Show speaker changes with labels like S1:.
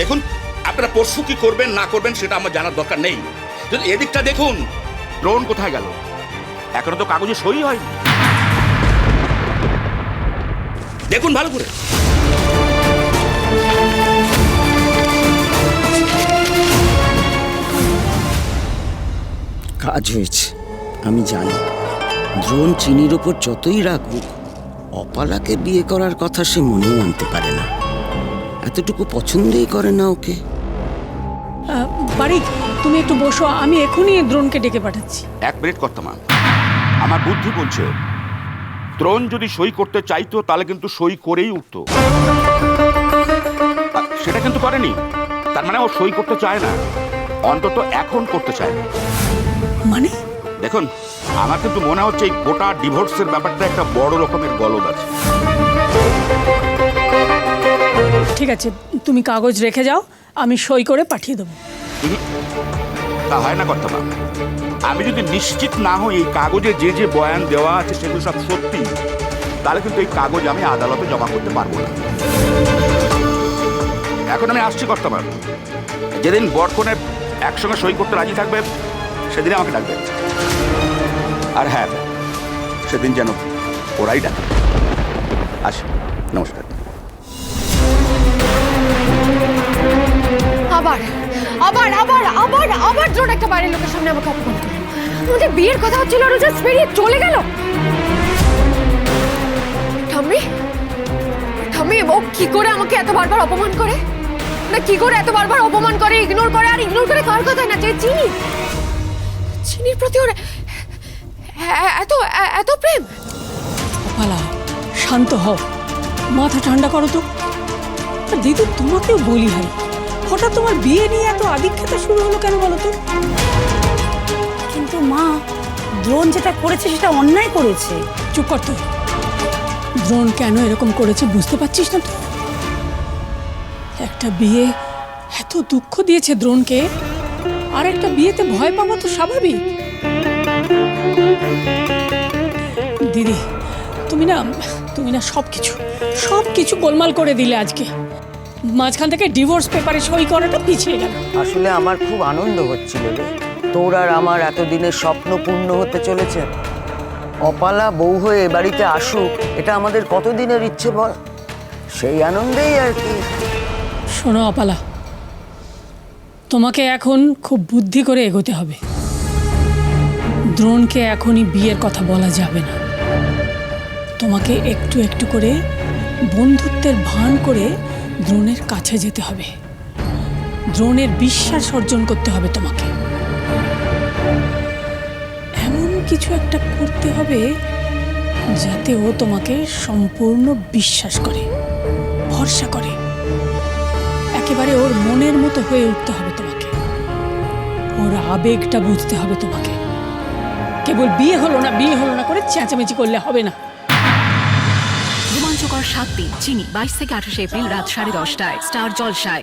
S1: দেখুন, আপনারা পরশু কি করবেন, না করবেন, সেটা আমার জানার দরকার নেই। যদি এদিকটা দেখুন, ড্রোন কোথায় গেল? এখনও তো কাগজে সই হয় দেখুন ভালো করে।
S2: কাজ হয়েছে, আমি জানি। দ্রোণ চিনির ওপর যতই রাখুক, অপালাকে বিয়ে করার কথা সে মনেও আনতে পারে না। এতটুকু পছন্দই করে না ওকে।
S3: আহ, বাড়ি তুমি একটু বসো আমি এখনই দ্রোণকে ডেকে পাঠাচ্ছি।
S1: এক মিনিট কর্তমান আমার বুদ্ধি বলছে দ্রোণ যদি সই করতে চাইতো তাহলে কিন্তু সই করেই উঠত। সেটা কিন্তু করেনি তার মানে ও সই করতে চায় না অন্তত এখন করতে চায় না।
S3: মানে?
S1: দেখুন আমার কিন্তু মনে হচ্ছে এই গোটা ডিভোর্সের ব্যাপারটা একটা বড় রকমের গলদ আছে।
S3: ঠিক আছে, তুমি কাগজ রেখে যাও, আমি সই করে পাঠিয়ে দেবো।
S1: তা হয় না কর্তমা আমি যদি নিশ্চিত না হই এই কাগজে যে যে বয়ান দেওয়া আছে সেগুলো সব সত্যি, তাহলে কিন্তু এই কাগজ আমি আদালতে জমা করতে পারব না। এখন আমি আসছি কর্তমা যেদিন বরকনের একসঙ্গে সই করতে রাজি থাকবে সেদিনে আমাকে ডাকবে। আর হ্যাঁ সেদিন যেন ওরাই ডাকে। আসি, নমস্কার।
S4: আবার আবার আবার আবার আবার দ্রোণ একটা বাইরের লোকের সামনে আমাকে অপমান করল আমাদের বিয়ের কথা হচ্ছিল আর জাস্ট বেরিয়ে চলে গেল। ঠাম্মি ঠাম্মি, ও কি করে আমাকে এত বারবার অপমান করে? না, কি করে এত বারবার অপমান করে ইগনোর করে, আর ইগনোর করে কার কথা না, যে চিনি। চিনির প্রতি ওর এত এত প্রেম।
S3: কপালা, শান্ত হও। মাথা ঠান্ডা করো তো। আর দিদি তোমাকেও বলি হারি হঠাৎ তোমার বিয়ে নিয়ে এত আদিক্ষেতা শুরু হলো কেন বলো তো?
S5: কিন্তু মা দ্রোণ যেটা করেছে সেটা অন্যায় করেছে।
S3: চুপ কর তুই। দ্রোণ কেন এরকম করেছে বুঝতে পারছিস না তুই একটা বিয়ে এত দুঃখ দিয়েছে দ্রোণকে আর একটা বিয়েতে ভয় পাওয়া তো স্বাভাবিক। দিদি তুমি না তুমি না সব কিছু সব কিছু গোলমাল করে দিলে আজকে। মাঝখান থেকে ডিভোর্স পেপারে সই করাটা পিছিয়ে গেল।
S2: আসলে আমার খুব আনন্দ হচ্ছিল রে। তোর আর আমার এতদিনের স্বপ্ন পূর্ণ হতে চলেছে। অপালা বউ হয়ে বাড়িতে আসুক এটা আমাদের কতদিনের ইচ্ছে বল? সেই আনন্দেই আর কি।
S3: শোনো অপালা তোমাকে এখন খুব বুদ্ধি করে এগোতে হবে। দ্রোণকে এখনই বিয়ের কথা বলা যাবে না। তোমাকে একটু একটু করে বন্ধুত্বের ভান করে দ্রোণের কাছে যেতে হবে। দ্রোণের বিশ্বাস অর্জন করতে হবে তোমাকে। এমন কিছু একটা করতে হবে যাতে ও তোমাকে সম্পূর্ণ বিশ্বাস করে, ভরসা করে। একেবারে ওর মনের মতো হয়ে উঠতে হবে তোমাকে। ওর আবেগটা বুঝতে হবে তোমাকে। কেবল বিয়ে হলো না, বিয়ে হলো না করে চেঁচামেচি করলে হবে না।
S6: রোমাঞ্চকর সাত দিন। চিনি বাইশ থেকে আঠাশে এপ্রিল রাত সাড়ে দশটায়। স্টার জলসায়।